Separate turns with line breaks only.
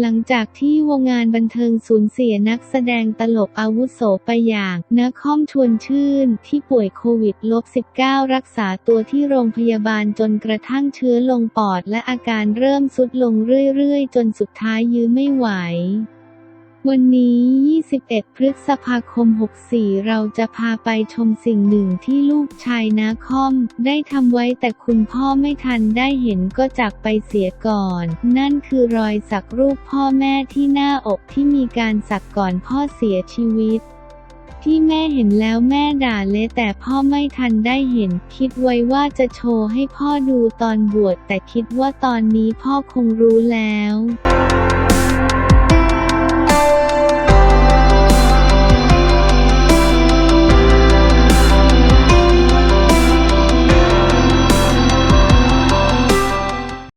หลังจากที่วงงานบันเทิงสูญเสียนักแสดงตลกอาวุโสไปอย่างนคอมชวนชื่นที่ป่วยโควิดลบ19รักษาตัวที่โรงพยาบาลจนกระทั่งเชื้อลงปอดและอาการเริ่มสุดลงเรื่อยๆ จนสุดท้ายยื้อไม่ไหว วันนี้ 21 พฤษภาคม 64 เราจะพาไปชมสิ่งหนึ่งที่ลูกชายนาคอม ได้ทำไว้แต่คุณพ่อไม่ทันได้เห็นก็จากไปเสียก่อน นั่นคือรอยสักรูปพ่อแม่ที่หน้าอกที่มีการสักก่อนพ่อเสียชีวิตที่แม่เห็นแล้วแม่ด่าเละแต่พ่อไม่ทันได้เห็น คิดไว้ว่าจะโชว์ให้พ่อดูตอนบวชแต่คิดว่าตอนนี้พ่อคงรู้แล้ว